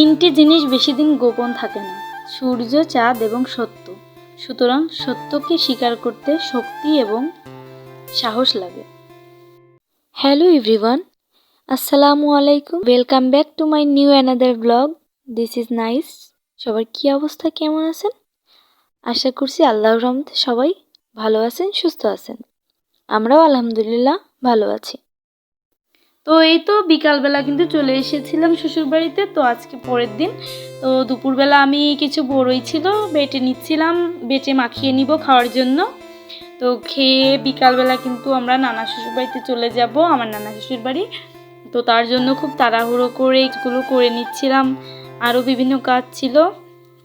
তিনটি জিনিস বেশি দিন গোপন থাকে না, সূর্য, চাঁদ এবং সত্য। সুতরাং সত্যকে স্বীকার করতে শক্তি এবং সাহস লাগে। হ্যালো এভরিওয়ান, আসসালামু আলাইকুম। Welcome back to my new another blog this is nice সবার কী অবস্থা, কেমন আছেন? আশা করছি আল্লাহর রহমতে সবাই ভালো আছেন, সুস্থ আছেন। আমরাও আলহামদুলিল্লাহ ভালো আছি। তো এই তো বিকালবেলা কিন্তু চলে এসেছিলাম শ্বশুরবাড়িতে, তো আজকে পরের দিন। তো দুপুরবেলা আমি কিছু বড়ই ছিল, বেটে নিচ্ছিলাম, বেটে মাখিয়ে নিব খাওয়ার জন্য। তো খেয়ে বিকালবেলা কিন্তু আমরা নানা শ্বশুরবাড়িতে চলে যাব, আমার নানা শ্বশুর বাড়ি তো তার জন্য খুব তাড়াহুড়ো করে এগুলো করে নিচ্ছিলাম, আরও বিভিন্ন কাজ ছিল।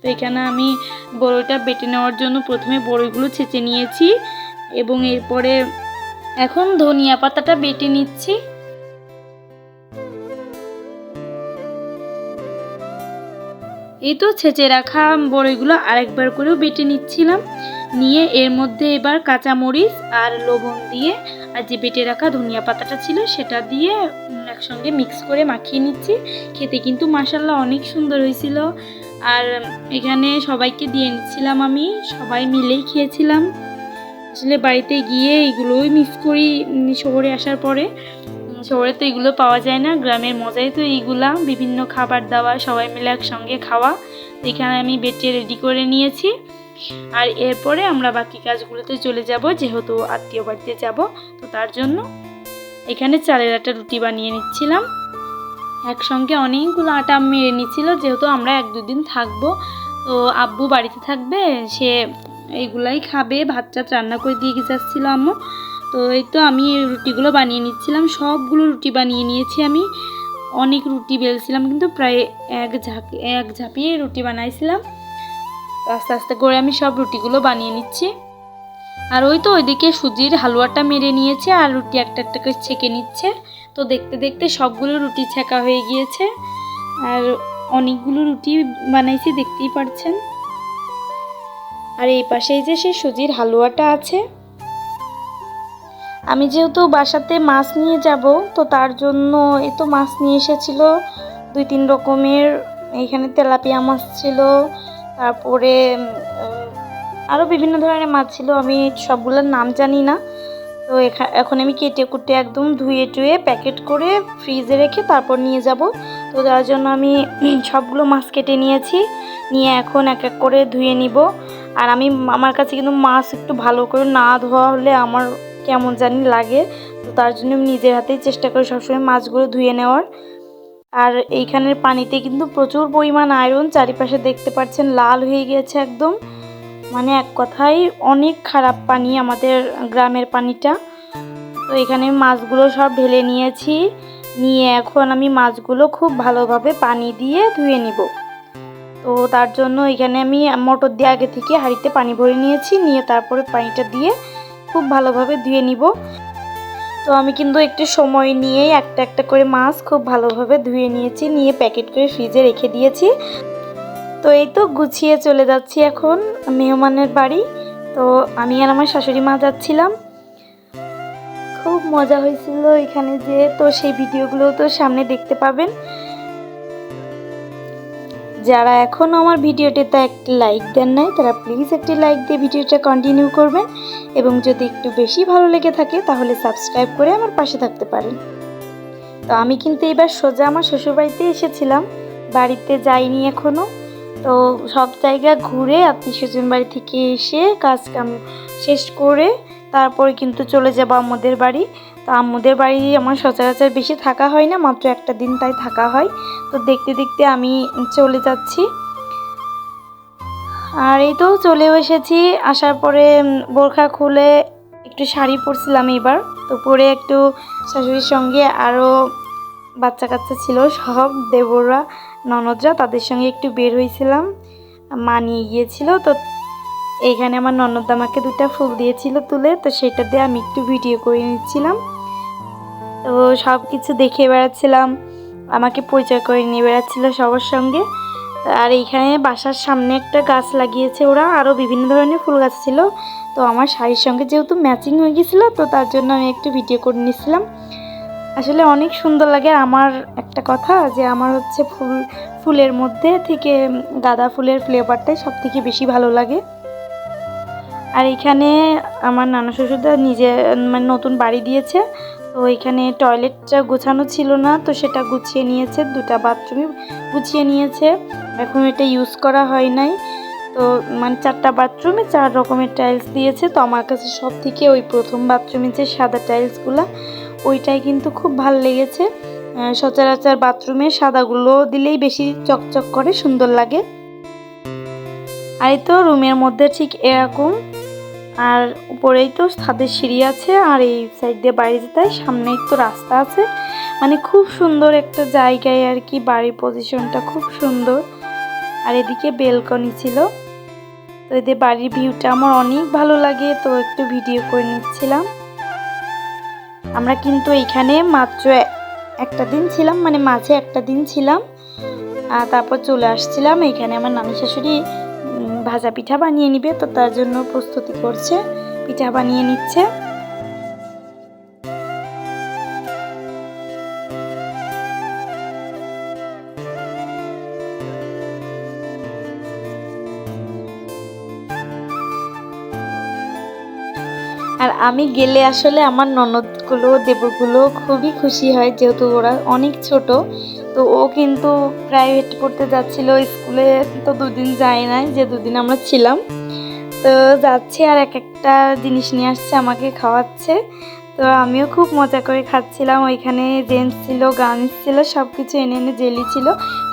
তো এখানে আমি বড়ইটা বেটে নেওয়ার জন্য প্রথমে বড়ইগুলো ছেঁচে নিয়েছি, এবং এরপরে এখন ধনিয়া পাতাটা বেটে নিচ্ছি। এই তো ছেঁচে রাখা বড়ইগুলো আরেকবার করেও বেটে নিচ্ছিলাম। নিয়ে এর মধ্যে এবার কাঁচামরিচ আর লবণ দিয়ে, আর যে বেটে রাখা ধনিয়া পাতাটা ছিল সেটা দিয়ে একসঙ্গে মিক্স করে মাখিয়ে নিচ্ছি। খেতে কিন্তু মাসাল্লাহ অনেক সুন্দর হয়েছিল। আর এখানে সবাইকে দিয়ে নিচ্ছিলাম আমি, সবাই মিলেই খেয়েছিলাম। আসলে বাড়িতে গিয়ে এগুলোই মিস করি শহরে আসার পরে। শহরে তো এগুলো পাওয়া যায় না, গ্রামের মজাই তো এইগুলা। বিভিন্ন খাবার দাবার সবাই মিলে একসঙ্গে খাওয়া। এখানে আমি বেটে রেডি করে নিয়েছি। আর এরপরে আমরা বাকি কাজগুলোতে চলে যাব, যেহেতু আত্মীয় বাড়িতে যাব, তো তার জন্য এখানে চালের একটা রুটি বানিয়ে নিচ্ছিলাম। একসঙ্গে অনেকগুলো আটা মেরে নিচ্ছিল, যেহেতু আমরা এক দুদিন থাকব। তো আব্বু বাড়িতে থাকবে, সে এইগুলাই খাবে ভাত টাত রান্না করে দিয়ে আসছিল আম্মু। তো এই তো আমি রুটিগুলো বানিয়ে নিচ্ছিলাম। সবগুলো রুটি বানিয়ে নিয়েছি আমি। অনেক রুটি বেলছিলাম, কিন্তু প্রায় এক ঝাঁক, এক ঝাঁপিয়ে রুটি বানাইছিলাম। আস্তে আস্তে করে আমি সব রুটিগুলো বানিয়ে নিচ্ছি। আর ওই তো ওইদিকে সুজির হালুয়াটা মেরে নিয়েছে আর রুটি একটা একটা করে ছেঁকে নিচ্ছে। তো দেখতে দেখতে সবগুলো রুটি ছেঁকা হয়ে গিয়েছে। আর অনেকগুলো রুটি বানাইছি, দেখতেই পারছেন। আর এই পাশেই যে সেই সুজির হালুয়াটা আছে আমি যেহেতু বাসাতে মাছ নিয়ে যাব, তো তার জন্য এই তো মাছ নিয়ে এসেছিল। দুই তিন রকমের, এখানে তেলাপিয়া মাছ ছিল, তারপরে আরও বিভিন্ন ধরনের মাছ ছিল, আমি সবগুলোর নাম জানি না। তো এখা, এখন আমি কেটে কুটে একদম ধুয়ে টুয়ে প্যাকেট করে ফ্রিজে রেখে তারপর নিয়ে যাব। তো যার জন্য আমি সবগুলো মাছ কেটে নিয়েছি, নিয়ে এখন এক এক করে ধুয়ে নিব। আর আমি, আমার কাছে কিন্তু মাছ একটু ভালো করে না ধোয়া হলে আমার কেমন জানি লাগে। তো তার জন্য আমি নিজের হাতেই চেষ্টা করি সবসময় মাছগুলো ধুয়ে নেওয়ার। আর এইখানের পানিতে কিন্তু প্রচুর পরিমাণ আয়রন চারিপাশে দেখতে পাচ্ছেন, লাল হয়ে গেছে একদম। মানে এক কথায় অনেক খারাপ পানি আমাদের গ্রামের পানিটা। তো এখানে মাছগুলো সব ঢেলে নিয়েছি। নিয়ে এখন আমি মাছগুলো খুব ভালোভাবে পানি দিয়ে ধুয়ে নিব। তো তার জন্য এখানে আমি মোটর দিয়ে আগে থেকে হাঁড়িতে পানি ভরে নিয়েছি। নিয়ে তারপরে পানিটা দিয়ে খুব ভালোভাবে ধুয়ে নিব। তো আমি কিন্তু একটু সময় নিয়েই একটা একটা করে মাছ খুব ভালোভাবে ধুয়ে নিয়েছি, নিয়ে প্যাকেট করে ফ্রিজে রেখে দিয়েছি। তো এই তো গুছিয়ে চলে যাচ্ছি এখন মেহমানের বাড়ি। তো আমি আর আমার শাশুড়ি মা যাচ্ছিলাম। খুব মজা হয়েছিল এখানে যে তো সেই ভিডিওগুলো তো সামনে দেখতে পাবেন। যারা এখনও আমার ভিডিওটিতে একটি লাইক দেন নাই, তারা প্লিজ একটি লাইক দিয়ে ভিডিওটা কন্টিনিউ করবেন এবং যদি একটু বেশি ভালো লেগে থাকে তাহলে সাবস্ক্রাইব করে আমার পাশে থাকতে পারেন। তো আমি কিন্তু এবার সোজা আমার শ্বশুরবাড়িতে এসেছিলাম, বাড়িতে যাইনি এখনও তো সব জায়গা ঘুরে আত্মীয় স্বজন বাড়ি থেকে এসে কাজ কাম শেষ করে তারপরে কিন্তু চলে যাব আমাদের বাড়ি। তো আম্মুদের বাড়ি আমার সচরাচর বেশি থাকা হয় না, মাত্র একটা দিন তাই থাকা হয়। তো দেখতে দেখতে আমি চলে যাচ্ছি। আর এই তো চলেও এসেছি, আসার পরে বোরখা খুলে একটু শাড়ি পরছিলাম এবার। তো পরে একটু শাশুড়ির সঙ্গে আরও বাচ্চা কাচ্চা ছিল, সব দেবররা, ননদরা তাদের সঙ্গে একটু বের হয়েছিলাম। মা নিয়ে গিয়েছিল, তো এইখানে আমার ননদ আমাকে দুটা ফুল দিয়েছিল তুলে, তো সেটা দিয়ে আমি একটু ভিডিও করে নিচ্ছিলাম। তো সব কিছু দেখে বেড়াচ্ছিলাম, আমাকে পরিচয় করে নিয়ে বেড়াচ্ছিল সবার সঙ্গে। আর এইখানে বাসার সামনে একটা গাছ লাগিয়েছে ওরা আরও বিভিন্ন ধরনের ফুল গাছ ছিল। তো আমার শাড়ির সঙ্গে যেহেতু ম্যাচিং হয়ে গেছিল, তো তার জন্য আমি একটু ভিডিও করে নিয়েছিলাম আসলে অনেক সুন্দর লাগে। আমার একটা কথা যে আমার হচ্ছে ফুল, ফুলের মধ্যে থেকে গাঁদা ফুলের ফ্লেভারটাই সব থেকে বেশি ভালো লাগে। আর এখানে আমার নানা শ্বশুরদা নিজে মানে নতুন বাড়ি দিয়েছে। তো এখানে টয়লেটটা গোছানো ছিল না, তো সেটা গুছিয়ে নিয়েছে, দুটা বাথরুমই গুছিয়ে নিয়েছে। এখন এটা ইউজ করা হয় নাই। তো মানে চারটা বাথরুমে চার রকমের টাইলস দিয়েছে। তো আমার কাছে সব থেকে ওই প্রথম বাথরুমে যে সাদা টাইলসগুলো ওইটাই কিন্তু খুব ভালো লেগেছে। সচরাচর বাথরুমে সাদাগুলো দিলেই বেশি চকচক করে, সুন্দর লাগে। আর তো রুমের মধ্যে ঠিক এরকম। আর উপরেই তো ছাদের সিঁড়ি আছে আর এই সাইড দিয়ে বাইরে যেতে সামনেই তো রাস্তা আছে। মানে খুব সুন্দর একটা জায়গায় আর কি বাড়ির পজিশনটা খুব সুন্দর। আর এদিকে বেলকনি ছিল। তো এদের বাড়ির ভিউটা আমার অনেক ভালো লাগে, তো একটু ভিডিও করে নিচ্ছিলাম। আমরা কিন্তু এইখানে মাত্র একটা দিন ছিলাম মানে মাঝে একটা দিন ছিলাম। আর তারপর চলে আসছিলাম এখানে আমার নানি শাশুড়ি ভাজা পিঠা বানিয়ে নিবে তো তার জন্য প্রস্তুতি করছে। পিঠা বানিয়ে নিচ্ছে। আর আমি গেলে আসলে আমার ননদগুলো দেবগুলো খুবই খুশি হয় যেহেতু ওরা অনেক ছোট। তো ও কিন্তু প্রাইভেট পড়তে যাচ্ছিল, স্কুলে তো দুদিন যায় নাই যে দুদিন আমরা ছিলাম। তো যাচ্ছে আর এক একটা জিনিস নিয়ে আসছে, আমাকে খাওয়াচ্ছে। তো আমিও খুব মজা করে খাচ্ছিলাম। ওইখানে জেন্টস ছিল, গার্লস ছিল সব কিছু এনে এনে জেলি ছিল,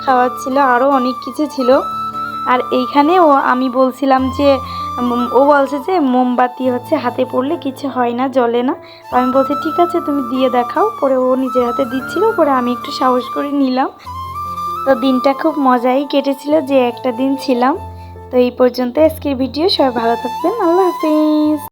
খাওয়াচ্ছিল আরও অনেক কিছু ছিল। আর এইখানে ও, আমি বলছিলাম যে ও বলছে যে মোমবাতি হচ্ছে হাতে পড়লে কিছু হয় না জলে না। তো আমি বলছি, ঠিক আছে, তুমি দিয়ে দেখাও। পরে ও নিজের হাতে দিচ্ছিল, পরে আমি একটু সাহস করে নিলাম। তো দিনটা খুব মজাই কেটেছিল, যে একটা দিন ছিলাম। তো এই পর্যন্ত আজকের ভিডিও, সবাই ভালো থাকবেন, আল্লাহ হাফিজ।